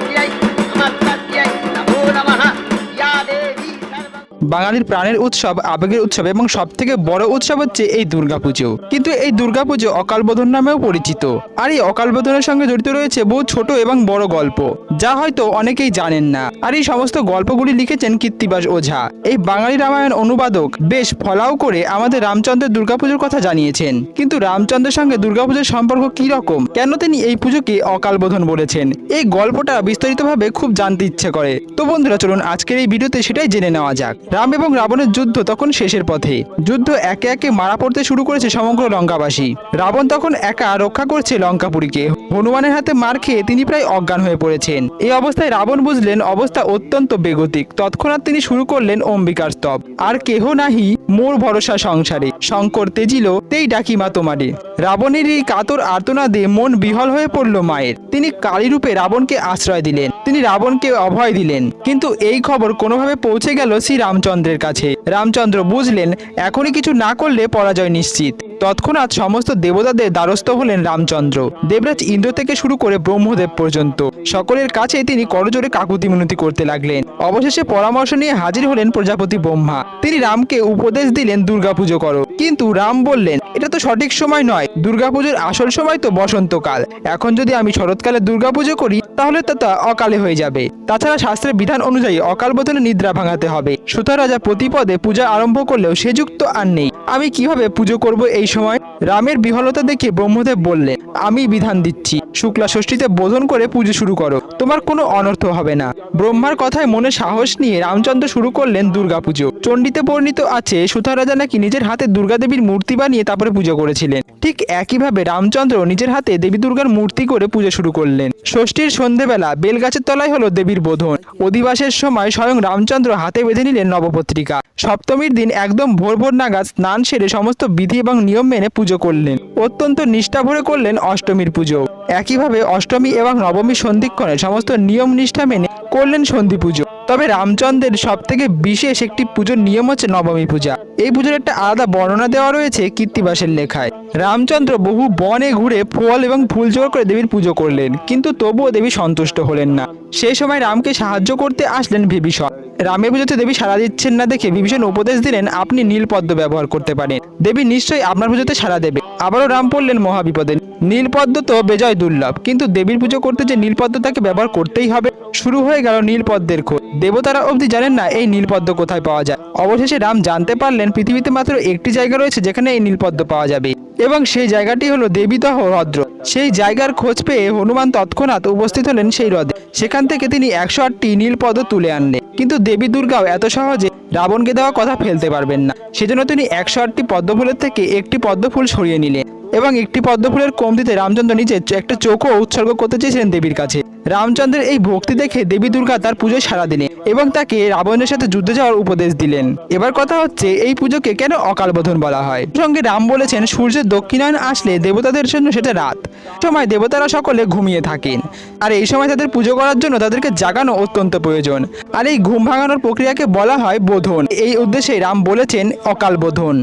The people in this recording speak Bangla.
Gracias. বাঙালির প্রাণের উৎসব, আবেগের উৎসব এবং সব থেকে বড় উৎসব হচ্ছে এই দুর্গাপুজো। কিন্তু এই দুর্গাপুজো অকালবোধন নামেও পরিচিত। আর এই অকালবোধনের সঙ্গে জড়িত রয়েছে বহু ছোট এবং বড় গল্প, যা হয়তো অনেকেই জানেন না। আর এই সমস্ত গল্পগুলি লিখেছেন কীর্তিবাস ওঝা। এই বাঙালি রামায়ণ অনুবাদক বেশ ফলাও করে আমাদের রামচন্দ্রের দুর্গাপুজোর কথা জানিয়েছেন। কিন্তু রামচন্দ্রের সঙ্গে দুর্গাপুজোর সম্পর্ক কি রকম? কেন তিনি এই পুজোকে অকালবোধন বলেছেন? এই গল্পটা বিস্তারিতভাবে খুব জানতে ইচ্ছে করে। তো বন্ধুরা, চলুন আজকের এই ভিডিওতে সেটাই জেনে নেওয়া যাক। রাম এবং রাবণের যুদ্ধ তখন শেষের পথে। যুদ্ধ একে একে মারা পড়তে শুরু করেছে সমগ্র লঙ্কাবাসী। রাবণ তখন একা রক্ষা করছে লঙ্কাপুরীকে। হনুমানের হাতে মার খেয়ে তিনি প্রায় অজ্ঞান হয়ে পড়েছেন। এই অবস্থায় রাবণ বুঝলেন অবস্থা অত্যন্ত বেগতিক। তৎক্ষণাৎ তিনি শুরু করলেন অম্বিকার স্তব। আর কেহ নাহি মোর ভরসা সংসারে। শঙ্কর তেজিল, তেই ডাকি মা তোমারে। রাবণের এই কাতর আর্তনাদে মন বিহল হয়ে পড়ল মায়ের। তিনি কালীরূপে রাবণকে আশ্রয় দিলেন। তিনি রাবণকে অভয় দিলেন। কিন্তু এই খবর কোনোভাবে পৌঁছে গেল শ্রী রামচন্দ্রের কাছে। রামচন্দ্র বুঝলেন, এখনই কিছু না করলে পরাজয় নিশ্চিত। তৎক্ষণাৎ সমস্ত দেবতাদের দ্বারস্থ হলেন রামচন্দ্র। দেবরাজ ইন্দ্র থেকে শুরু করে ব্রহ্মদেব পর্যন্ত। সকলের কাছে তিনি করজোরে কাকুতি মিনতি করতে লাগলেন। অবশেষে পরামর্শ নিয়ে হাজির হলেন প্রজাপতি ব্রহ্মা। তিনি রামকে উপদেশ দিলেন, দুর্গাপুজো করো। কিন্তু রাম বললেন, এটা তো সঠিক সময় নয়। দুর্গাপুজোর আসল সময় তো বসন্তকাল। এখন যদি আমি শরৎকালে দুর্গাপুজো করি তাহলে তা তা অকালে হয়ে যাবে। তাছাড়া শাস্ত্রের বিধান অনুযায়ী অকাল বোধনে নিদ্রা ভাঙাতে হবে। সুতরাং রাজা প্রতিপদে পূজা আরম্ভ করলেও সে যুক্ত আর নেই। আমি কীভাবে পুজো করব এই সময়? রামের বিহলতা দেখে ব্রহ্মদেব বললেন, আমি বিধান দিচ্ছি। শুক্লা ষষ্ঠীতে বোধন করে পুজো শুরু করো। তোমার কোনো অনর্থ হবে না। ব্রহ্মার কথায় মনে সাহস নিয়ে রামচন্দ্র শুরু করলেন দুর্গাপুজো চণ্ডীতে বর্ণিত আছে সুতার রাজা নাকি নিজের হাতে দুর্গাদেবীর মূর্তি বানিয়ে তারপরে পুজো করেছিলেন। ঠিক একইভাবে রামচন্দ্র নিজের হাতে দেবী দুর্গার মূর্তি করে পুজো শুরু করলেন। ষষ্ঠীর সন্ধেবেলা বেলগাছের তলায় হলো দেবীর বোধন। অধিবাসের সময় স্বয়ং রামচন্দ্র হাতে বেঁধে নিলেন নবপত্রিকা। সপ্তমীর দিন একদম ভোর ভোর নাগাদ স্নান সেরে সমস্ত বিধি এবং নিয়ম মেনে পুজো করলেন। অত্যন্ত নিষ্ঠা ভরে করলেন অষ্টমীর পুজো। একইভাবে অষ্টমী এবং নবমী সন্ধিক্ষণে সমস্ত নিয়ম নিষ্ঠা মেনে করলেন সন্ধি পুজো। তবে রামচন্দ্রের সব থেকে বিশেষ একটি পুজোর নিয়ম হচ্ছে নবমী পূজা। এই পুজোর একটা আলাদা বর্ণনা দেওয়া রয়েছে কীর্তিবাসের লেখায়। রামচন্দ্র বহু বনে ঘুরে ফল এবং ফুল জোর করে দেবীর পুজো করলেন, কিন্তু তবুও দেবী সন্তুষ্ট হলেন না। সেই সময় রামকে সাহায্য করতে আসলেন বিভীষণ। রামের পুজোতে দেবী সাড়া দিচ্ছেন না দেখে বিভীষণ উপদেশ দিলেন, আপনি নীলপদ্ম ব্যবহার করতে পারেন। দেবী নিশ্চয়ই আপনার পুজোতে সাড়া দেবে। আবারও রাম পড়লেন মহাবিপদে। নীলপদ্ম তো বেজয় দুর্লভ, কিন্তু দেবীর পুজো করতে যে নীলপদ্ম তাকে ব্যবহার করতেই হবে। শুরু হয়ে গেল নীলপদ্মের খোঁজ। দেবতারা অবধি জানেন না এই নীলপদ্ম কোথায় পাওয়া যায়। অবশেষে রাম জানতে পারলেন পৃথিবীতে মাত্র একটি জায়গা রয়েছে যেখানে এই নীলপদ্ম পাওয়া যাবে। এবং সেই জায়গাটি হলো দেবীতহ হ্রদ্র। সেই জায়গার খোঁজ পেয়ে হনুমান তৎক্ষণাৎ উপস্থিত হলেন সেই হ্রদে। সেখান থেকে তিনি একশো আটটি নীলপদ্ম তুলে আনলেন। কিন্তু দেবী দুর্গাও এত সহজে রাবণকে দেওয়া কথা ফেলতে পারবেন না। সেজন্য তিনি একশো আটটি পদ্মফুলের থেকে একটি পদ্মফুল সরিয়ে নিলেন। এবং একটি পদ্মফুলের কমতিতে রামচন্দ্র নিজে একটা চোখও উৎসর্গ করতে চেয়েছিলেন দেবীর কাছে। রামচন্দ্রের এই ভক্তি দেখে দেবী দুর্গা তার পুজোয় সাড়া দিলেন এবং তাকে রাবণের সাথে যুদ্ধে যাওয়ার উপদেশ দিলেন। এবার কথা হচ্ছে এই পুজোকে কেন অকালবোধন বলা হয়? সঙ্গে রাম বলেছেন, সূর্যের দক্ষিণায়ন আসলে দেবতাদের জন্য সেটা রাত। সময় দেবতারা সকলে ঘুমিয়ে থাকেন। আর এই সময় তাদের পুজো করার জন্য তাদেরকে জাগানো অত্যন্ত প্রয়োজন। আর এই ঘুম ভাঙানোর প্রক্রিয়াকে বলা হয় বোধন। এই উদ্দেশ্যে রাম বলেছেন, অকাল বোধন।